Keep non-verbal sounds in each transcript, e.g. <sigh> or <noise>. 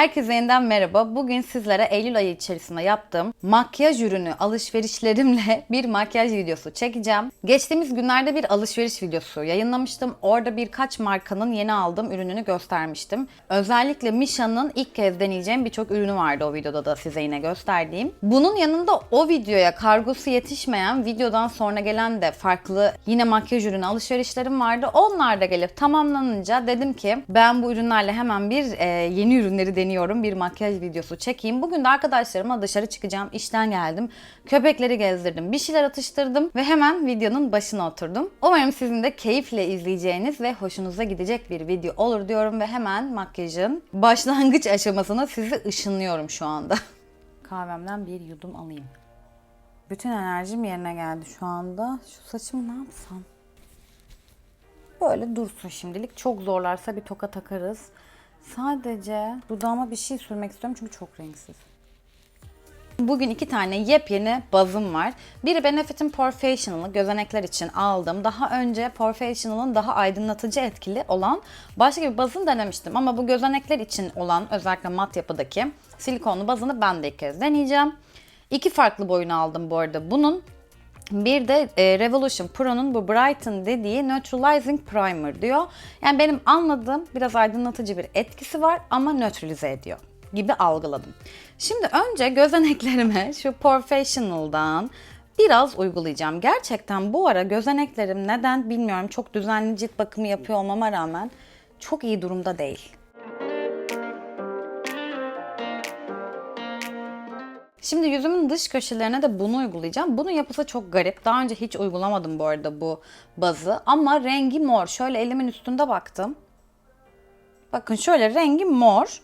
Herkese yeniden merhaba. Bugün sizlere Eylül ayı içerisinde yaptığım makyaj ürünü alışverişlerimle <laughs> bir makyaj videosu çekeceğim. Geçtiğimiz günlerde bir alışveriş videosu yayınlamıştım. Orada birkaç markanın yeni aldığım ürününü göstermiştim. Özellikle Misha'nın ilk kez deneyeceğim birçok ürünü vardı o videoda da size yine gösterdiğim. Bunun yanında o videoya kargosu yetişmeyen videodan sonra gelen de farklı yine makyaj ürünü alışverişlerim vardı. Onlar da gelip tamamlanınca dedim ki ben bu ürünlerle hemen bir e, yeni ürünleri deniyorum. Bir makyaj videosu çekeyim. Bugün de arkadaşlarımla dışarı çıkacağım. İşten geldim. Köpekleri gezdirdim. Bir şeyler atıştırdım ve hemen videonun başına oturdum. Umarım sizin de keyifle izleyeceğiniz ve hoşunuza gidecek bir video olur diyorum ve hemen makyajın başlangıç aşamasına sizi ışınlıyorum şu anda. <laughs> Kahvemden bir yudum alayım. Bütün enerjim yerine geldi şu anda. Şu saçımı ne yapsam? Böyle dursun şimdilik. Çok zorlarsa bir toka takarız. Sadece dudağıma bir şey sürmek istiyorum çünkü çok renksiz. Bugün iki tane yepyeni bazım var. Biri Benefit'in Professional'ı gözenekler için aldım. Daha önce Professional'ın daha aydınlatıcı etkili olan başka bir bazını denemiştim. Ama bu gözenekler için olan özellikle mat yapıdaki silikonlu bazını ben de ilk kez deneyeceğim. İki farklı boyunu aldım bu arada bunun. Bir de e, Revolution Pro'nun bu Brighten dediği Neutralizing Primer diyor. Yani benim anladığım biraz aydınlatıcı bir etkisi var ama nötralize ediyor gibi algıladım. Şimdi önce gözeneklerime şu Professional'dan biraz uygulayacağım. Gerçekten bu ara gözeneklerim neden bilmiyorum çok düzenli cilt bakımı yapıyor olmama rağmen çok iyi durumda değil. Şimdi yüzümün dış köşelerine de bunu uygulayacağım. Bunun yapısı çok garip. Daha önce hiç uygulamadım bu arada bu bazı. Ama rengi mor. Şöyle elimin üstünde baktım. Bakın şöyle rengi mor.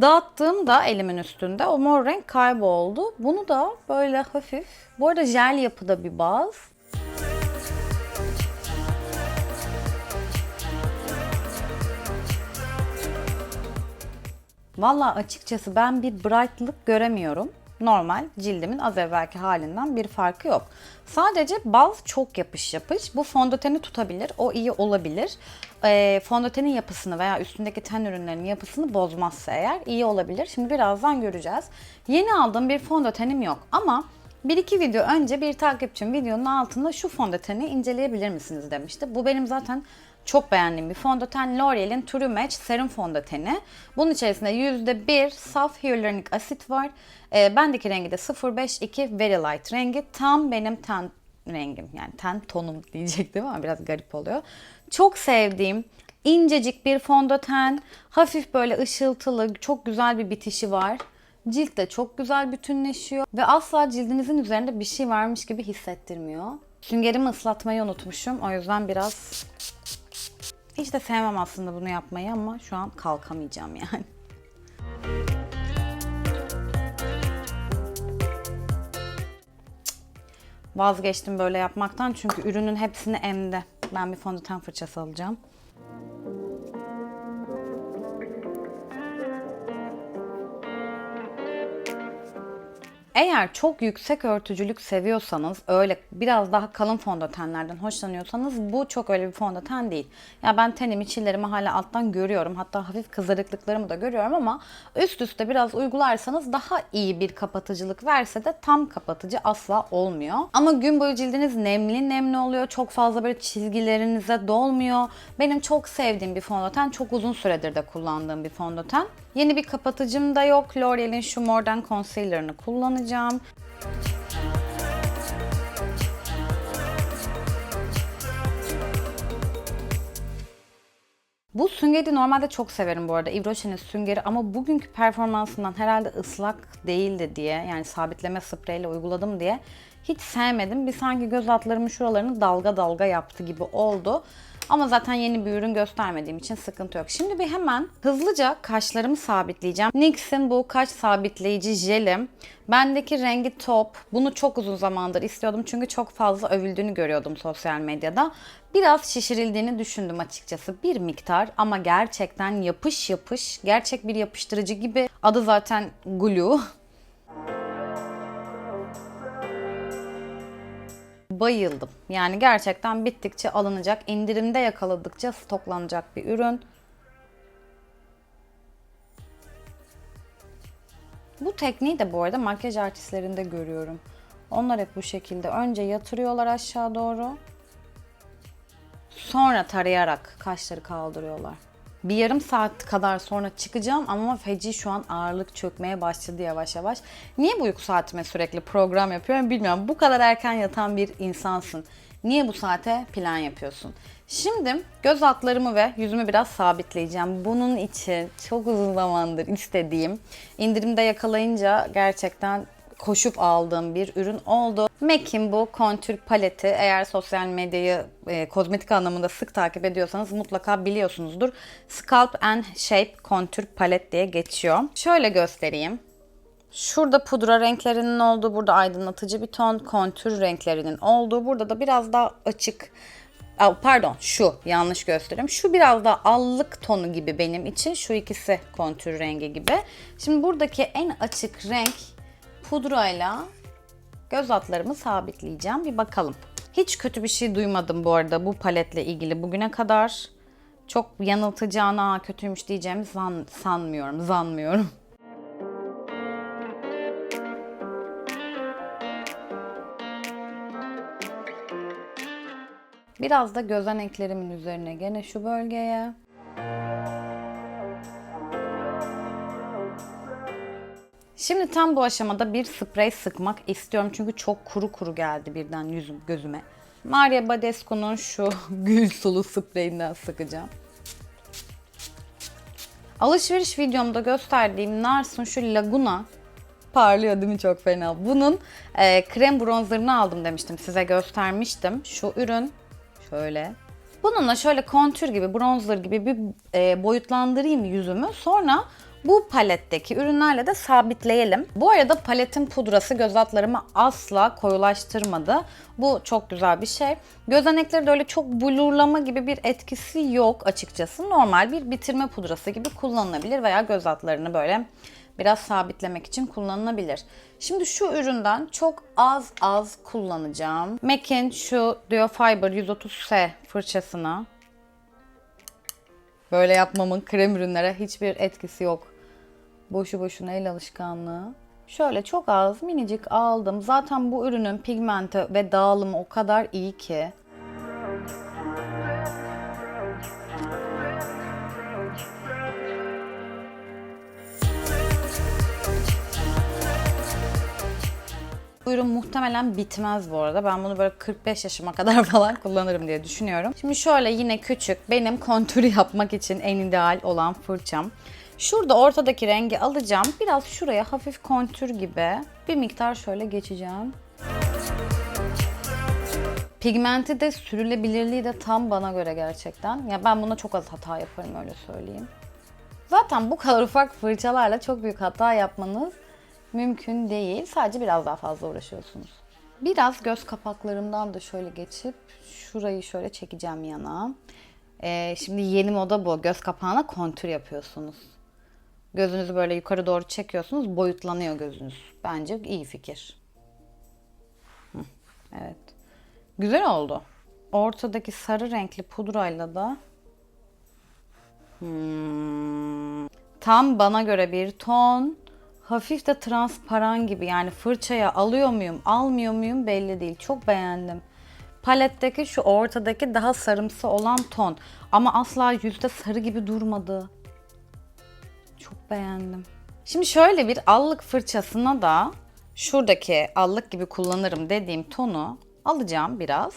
Dağıttığımda elimin üstünde o mor renk kayboldu. Bunu da böyle hafif. Bu arada jel yapıda bir baz. Valla açıkçası ben bir brightlık göremiyorum. Normal cildimin az evvelki halinden bir farkı yok. Sadece baz çok yapış yapış. Bu fondöteni tutabilir. O iyi olabilir. E, fondötenin yapısını veya üstündeki ten ürünlerinin yapısını bozmazsa eğer iyi olabilir. Şimdi birazdan göreceğiz. Yeni aldığım bir fondötenim yok ama bir iki video önce bir takipçim videonun altında şu fondöteni inceleyebilir misiniz demişti. Bu benim zaten çok beğendiğim bir fondöten L'Oreal'in True Match serum fondöteni. Bunun içerisinde %1 saf hyaluronik asit var. E, bendeki rengi de 052 Very Light rengi. Tam benim ten rengim yani ten tonum <laughs> diyecektim ama biraz garip oluyor. Çok sevdiğim incecik bir fondöten. Hafif böyle ışıltılı, çok güzel bir bitişi var. Cilt de çok güzel bütünleşiyor ve asla cildinizin üzerinde bir şey varmış gibi hissettirmiyor. Süngerimi ıslatmayı unutmuşum. O yüzden biraz hiç de sevmem aslında bunu yapmayı ama şu an kalkamayacağım yani. Vazgeçtim böyle yapmaktan çünkü ürünün hepsini emdi. Ben bir fondöten fırçası alacağım. Eğer çok yüksek örtücülük seviyorsanız, öyle biraz daha kalın fondötenlerden hoşlanıyorsanız bu çok öyle bir fondöten değil. Ya ben tenimi, çillerimi hala alttan görüyorum. Hatta hafif kızarıklıklarımı da görüyorum ama üst üste biraz uygularsanız daha iyi bir kapatıcılık verse de tam kapatıcı asla olmuyor. Ama gün boyu cildiniz nemli nemli oluyor. Çok fazla böyle çizgilerinize dolmuyor. Benim çok sevdiğim bir fondöten. Çok uzun süredir de kullandığım bir fondöten. Yeni bir kapatıcım da yok. L'Oreal'in şu Modern Concealer'ını kullanacağım. Bu süngeri normalde çok severim bu arada. Yves Rocher'in süngeri ama bugünkü performansından herhalde ıslak değildi diye yani sabitleme spreyle uyguladım diye hiç sevmedim. Bir sanki göz altlarımın şuralarını dalga dalga yaptı gibi oldu. Ama zaten yeni bir ürün göstermediğim için sıkıntı yok. Şimdi bir hemen hızlıca kaşlarımı sabitleyeceğim. NYX'in bu kaş sabitleyici jelim. Bendeki rengi top. Bunu çok uzun zamandır istiyordum çünkü çok fazla övüldüğünü görüyordum sosyal medyada. Biraz şişirildiğini düşündüm açıkçası bir miktar ama gerçekten yapış yapış, gerçek bir yapıştırıcı gibi. Adı zaten glue. <laughs> bayıldım. Yani gerçekten bittikçe alınacak, indirimde yakaladıkça stoklanacak bir ürün. Bu tekniği de bu arada makyaj artistlerinde görüyorum. Onlar hep bu şekilde. Önce yatırıyorlar aşağı doğru. Sonra tarayarak kaşları kaldırıyorlar. Bir yarım saat kadar sonra çıkacağım ama feci şu an ağırlık çökmeye başladı yavaş yavaş. Niye bu uyku saatime sürekli program yapıyorum bilmiyorum. Bu kadar erken yatan bir insansın. Niye bu saate plan yapıyorsun? Şimdi göz altlarımı ve yüzümü biraz sabitleyeceğim. Bunun için çok uzun zamandır istediğim, indirimde yakalayınca gerçekten koşup aldığım bir ürün oldu. MAC'in bu kontür paleti eğer sosyal medyayı e, kozmetik anlamında sık takip ediyorsanız mutlaka biliyorsunuzdur. Scalp and Shape kontür palet diye geçiyor. Şöyle göstereyim. Şurada pudra renklerinin olduğu, burada aydınlatıcı bir ton, kontür renklerinin olduğu, burada da biraz daha açık Pardon şu yanlış göstereyim. Şu biraz daha allık tonu gibi benim için. Şu ikisi kontür rengi gibi. Şimdi buradaki en açık renk pudrayla göz altlarımı sabitleyeceğim. Bir bakalım. Hiç kötü bir şey duymadım bu arada bu paletle ilgili bugüne kadar. Çok yanıltacağına kötüymüş diyeceğimi zan, sanmıyorum, zanmıyorum. Biraz da gözeneklerimin üzerine gene şu bölgeye. Şimdi tam bu aşamada bir sprey sıkmak istiyorum çünkü çok kuru kuru geldi birden yüzüm gözüme. Maria Badescu'nun şu <laughs> gül sulu spreyinden sıkacağım. Alışveriş videomda gösterdiğim Nars'ın şu Laguna parlıyor değil mi çok fena. Bunun e, krem bronzerını aldım demiştim size göstermiştim. Şu ürün şöyle. Bununla şöyle kontür gibi bronzer gibi bir e, boyutlandırayım yüzümü. Sonra bu paletteki ürünlerle de sabitleyelim. Bu arada paletin pudrası göz altlarımı asla koyulaştırmadı. Bu çok güzel bir şey. Gözenekleri de öyle çok blurlama gibi bir etkisi yok açıkçası. Normal bir bitirme pudrası gibi kullanılabilir veya göz altlarını böyle biraz sabitlemek için kullanılabilir. Şimdi şu üründen çok az az kullanacağım. MAC'in şu Duo Fiber 130S fırçasını böyle yapmamın krem ürünlere hiçbir etkisi yok. Boşu boşuna el alışkanlığı. Şöyle çok az minicik aldım. Zaten bu ürünün pigmenti ve dağılımı o kadar iyi ki. Bu ürün muhtemelen bitmez bu arada. Ben bunu böyle 45 yaşıma kadar <laughs> falan kullanırım diye düşünüyorum. Şimdi şöyle yine küçük benim kontürü yapmak için en ideal olan fırçam. Şurada ortadaki rengi alacağım. Biraz şuraya hafif kontür gibi bir miktar şöyle geçeceğim. Pigmenti de sürülebilirliği de tam bana göre gerçekten. Ya ben buna çok az hata yaparım öyle söyleyeyim. Zaten bu kadar ufak fırçalarla çok büyük hata yapmanız mümkün değil. Sadece biraz daha fazla uğraşıyorsunuz. Biraz göz kapaklarımdan da şöyle geçip şurayı şöyle çekeceğim yana. Ee, şimdi yeni moda bu. Göz kapağına kontür yapıyorsunuz. Gözünüzü böyle yukarı doğru çekiyorsunuz. Boyutlanıyor gözünüz. Bence iyi fikir. Evet. Güzel oldu. Ortadaki sarı renkli pudrayla da hmm, tam bana göre bir ton hafif de transparan gibi yani fırçaya alıyor muyum almıyor muyum belli değil. Çok beğendim. Paletteki şu ortadaki daha sarımsı olan ton ama asla yüzde sarı gibi durmadı. Çok beğendim. Şimdi şöyle bir allık fırçasına da şuradaki allık gibi kullanırım dediğim tonu alacağım biraz.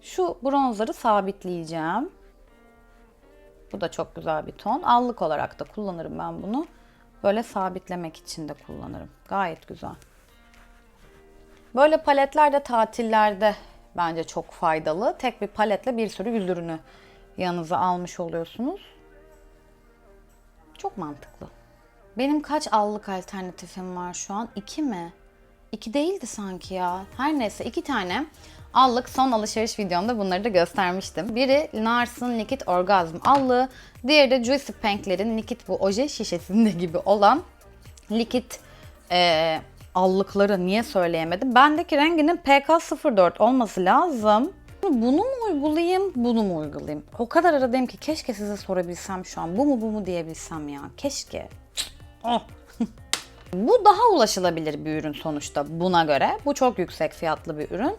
Şu bronzları sabitleyeceğim. Bu da çok güzel bir ton. Allık olarak da kullanırım ben bunu. Böyle sabitlemek için de kullanırım. Gayet güzel. Böyle paletler de tatillerde bence çok faydalı. Tek bir paletle bir sürü yüz ürünü yanınıza almış oluyorsunuz. Çok mantıklı. Benim kaç allık alternatifim var şu an? İki mi? İki değildi sanki ya. Her neyse iki tane allık son alışveriş videomda bunları da göstermiştim. Biri Nars'ın Likit Orgazm allığı. Diğeri de Juicy Pank'lerin Likit bu oje şişesinde gibi olan Likit e, allıkları niye söyleyemedim? Bendeki renginin PK04 olması lazım. Bunu mu uygulayayım, bunu mu uygulayayım? O kadar aradayım ki keşke size sorabilsem şu an. Bu mu bu mu diyebilsem ya. Keşke. Oh. <laughs> Bu daha ulaşılabilir bir ürün sonuçta buna göre. Bu çok yüksek fiyatlı bir ürün.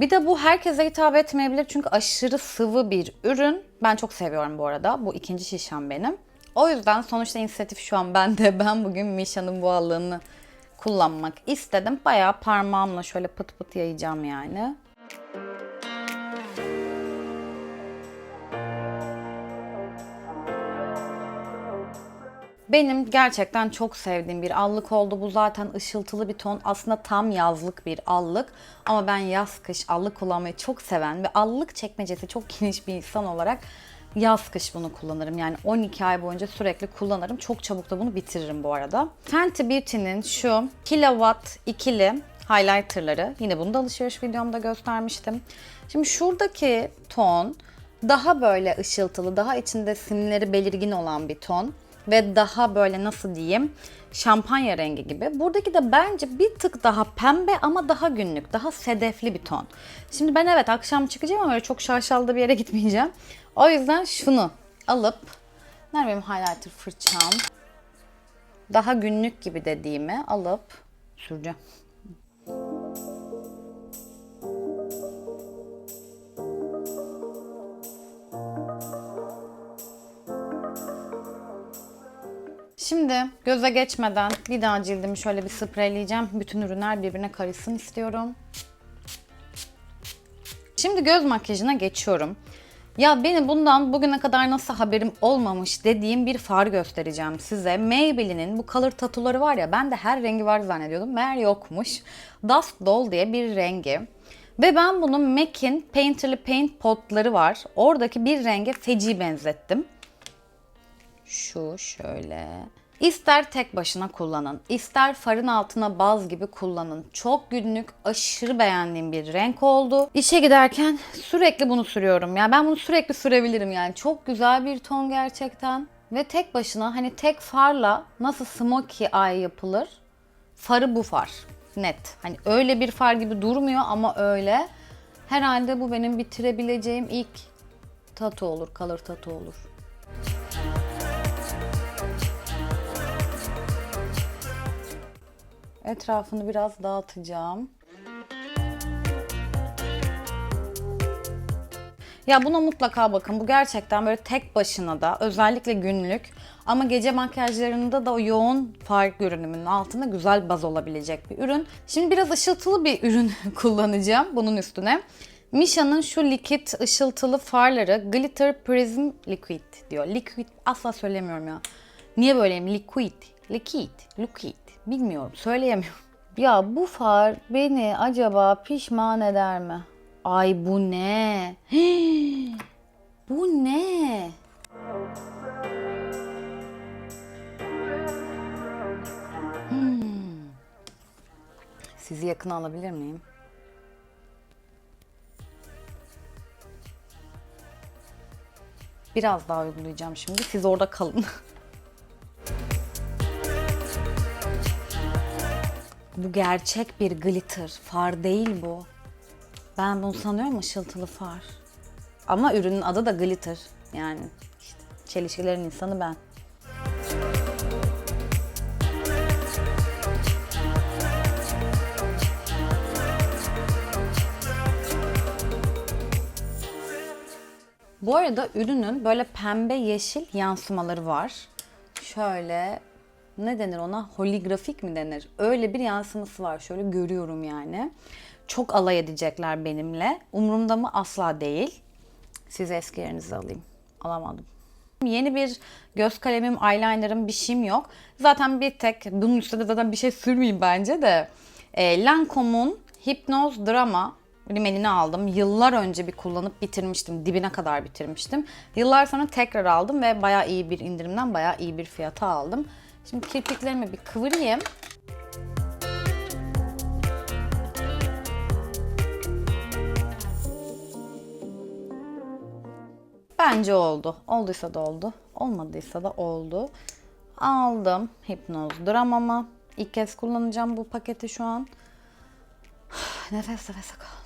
Bir de bu herkese hitap etmeyebilir çünkü aşırı sıvı bir ürün. Ben çok seviyorum bu arada. Bu ikinci şişem benim. O yüzden sonuçta inisiyatif şu an bende. <laughs> Ben bugün Misha'nın bu allığını kullanmak istedim. Bayağı parmağımla şöyle pıt pıt yayacağım yani. Benim gerçekten çok sevdiğim bir allık oldu. Bu zaten ışıltılı bir ton. Aslında tam yazlık bir allık. Ama ben yaz kış allık kullanmayı çok seven ve allık çekmecesi çok geniş bir insan olarak yaz kış bunu kullanırım. Yani 12 ay boyunca sürekli kullanırım. Çok çabuk da bunu bitiririm bu arada. Fenty Beauty'nin şu Kilowatt ikili highlighterları. Yine bunu da alışveriş videomda göstermiştim. Şimdi şuradaki ton daha böyle ışıltılı, daha içinde simleri belirgin olan bir ton ve daha böyle nasıl diyeyim şampanya rengi gibi. Buradaki de bence bir tık daha pembe ama daha günlük, daha sedefli bir ton. Şimdi ben evet akşam çıkacağım ama öyle çok şaşalı da bir yere <laughs> gitmeyeceğim. O yüzden şunu alıp, nerede benim highlighter fırçam? Daha günlük gibi dediğimi alıp süreceğim. Şimdi göze geçmeden bir daha cildimi şöyle bir spreyleyeceğim. Bütün ürünler birbirine karışsın istiyorum. Şimdi göz makyajına geçiyorum. Ya benim bundan bugüne kadar nasıl haberim olmamış dediğim bir far göstereceğim size. Maybelline'in bu color tatuları var ya ben de her rengi var zannediyordum. Meğer yokmuş. Dusk Doll diye bir rengi. Ve ben bunun MAC'in Painterly Paint potları var. Oradaki bir renge feci benzettim. Şu şöyle. İster tek başına kullanın, ister farın altına baz gibi kullanın. Çok günlük, aşırı beğendiğim bir renk oldu. İşe giderken sürekli bunu sürüyorum. Yani ben bunu sürekli sürebilirim yani. Çok güzel bir ton gerçekten. Ve tek başına hani tek farla nasıl smokey eye yapılır? Farı bu far. Net. Hani öyle bir far gibi durmuyor ama öyle. Herhalde bu benim bitirebileceğim ilk tatu olur, color tatu olur. Etrafını biraz dağıtacağım. Ya buna mutlaka bakın. Bu gerçekten böyle tek başına da özellikle günlük ama gece makyajlarında da o yoğun far görünümünün altında güzel baz olabilecek bir ürün. Şimdi biraz ışıltılı bir ürün <laughs> kullanacağım bunun üstüne. Misha'nın şu likit ışıltılı farları Glitter Prism Liquid diyor. Liquid asla söylemiyorum ya. Niye böyleyim? Liquid, liquid, liquid. Bilmiyorum, söyleyemiyorum. <laughs> Ya bu far beni acaba pişman eder mi? Ay bu ne? <gasps> bu ne? Hmm. Sizi yakın alabilir miyim? Biraz daha uygulayacağım şimdi. Siz orada kalın. <laughs> Bu gerçek bir glitter. Far değil bu. Ben bunu sanıyorum ışıltılı far. Ama ürünün adı da glitter. Yani işte çelişkilerin insanı ben. Bu arada ürünün böyle pembe yeşil yansımaları var. Şöyle ne denir ona? Holigrafik mi denir? Öyle bir yansıması var. Şöyle görüyorum yani. Çok alay edecekler benimle. Umurumda mı? Asla değil. Siz eski yerinizi alayım. Alamadım. Yeni bir göz kalemim, eyelinerım bir şeyim yok. Zaten bir tek bunun üstünde zaten bir şey sürmeyeyim bence de. E, Lancome'un Hypnose Drama rimelini aldım. Yıllar önce bir kullanıp bitirmiştim. Dibine kadar bitirmiştim. Yıllar sonra tekrar aldım ve bayağı iyi bir indirimden bayağı iyi bir fiyata aldım. Şimdi kirpiklerimi bir kıvırayım. Bence oldu. Olduysa da oldu. Olmadıysa da oldu. Aldım hipnoz dramamı. İlk kez kullanacağım bu paketi şu an. <sighs> Nefes nefese kal.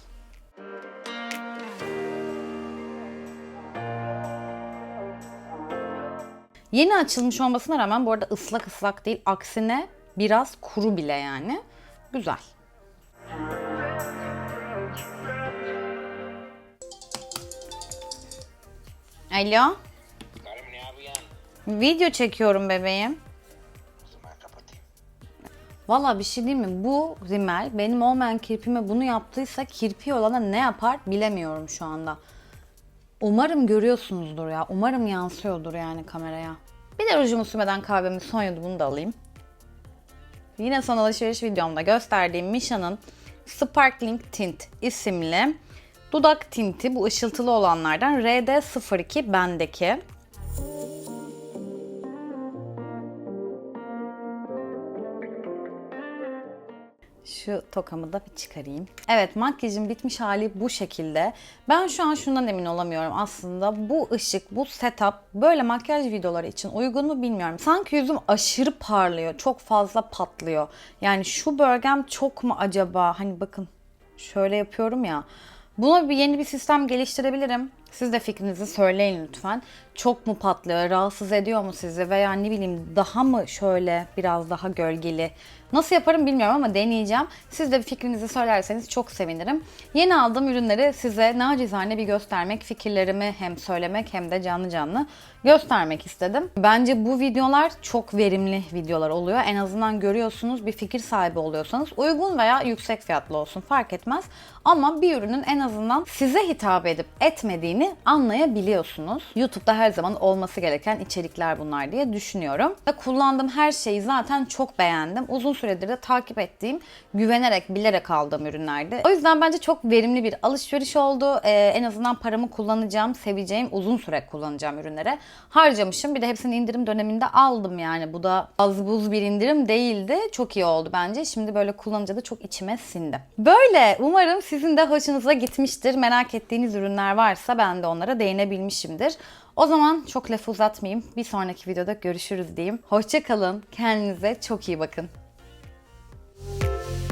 Yeni açılmış olmasına rağmen bu arada ıslak ıslak değil. Aksine Biraz kuru bile yani. Güzel. Alo. Karım ne yapıyorsun? Video çekiyorum bebeğim. Valla bir şey değil mi? Bu rimel benim olmayan kirpime bunu yaptıysa kirpi olana ne yapar bilemiyorum şu anda. Umarım görüyorsunuzdur ya. Umarım yansıyordur yani kameraya. Bir de rujumu sürmeden kahvemi son yudumunu da alayım. Yine son alışveriş videomda gösterdiğim Misha'nın Sparkling Tint isimli dudak tinti bu ışıltılı olanlardan RD02 bendeki. Şu tokamı da bir çıkarayım. Evet makyajın bitmiş hali bu şekilde. Ben şu an şundan emin olamıyorum aslında. Bu ışık, bu setup böyle makyaj videoları için uygun mu bilmiyorum. Sanki yüzüm aşırı parlıyor. Çok fazla patlıyor. Yani şu bölgem çok mu acaba? Hani bakın şöyle yapıyorum ya. Buna bir yeni bir sistem geliştirebilirim. Siz de fikrinizi söyleyin lütfen. Çok mu patlıyor, rahatsız ediyor mu sizi veya ne bileyim daha mı şöyle biraz daha gölgeli? Nasıl yaparım bilmiyorum ama deneyeceğim. Siz de bir fikrinizi söylerseniz çok sevinirim. Yeni aldığım ürünleri size nacizane bir göstermek, fikirlerimi hem söylemek hem de canlı canlı göstermek istedim. Bence bu videolar çok verimli videolar oluyor. En azından görüyorsunuz bir fikir sahibi oluyorsanız uygun veya yüksek fiyatlı olsun fark etmez. Ama bir ürünün en azından size hitap edip etmediğini anlayabiliyorsunuz. YouTube'da her zaman olması gereken içerikler bunlar diye düşünüyorum. Kullandığım her şeyi zaten çok beğendim. Uzun süredir de takip ettiğim, güvenerek, bilerek aldığım ürünlerdi. O yüzden bence çok verimli bir alışveriş oldu. Ee, en azından paramı kullanacağım, seveceğim, uzun süre kullanacağım ürünlere harcamışım. Bir de hepsini indirim döneminde aldım yani. Bu da az buz bir indirim değildi. Çok iyi oldu bence. Şimdi böyle kullanınca da çok içime sindi. Böyle. Umarım sizin de hoşunuza gitmiştir. Merak ettiğiniz ürünler varsa ben de onlara değinebilmişimdir. O zaman çok lafı uzatmayayım. Bir sonraki videoda görüşürüz diyeyim. Hoşçakalın. Kendinize çok iyi bakın. Música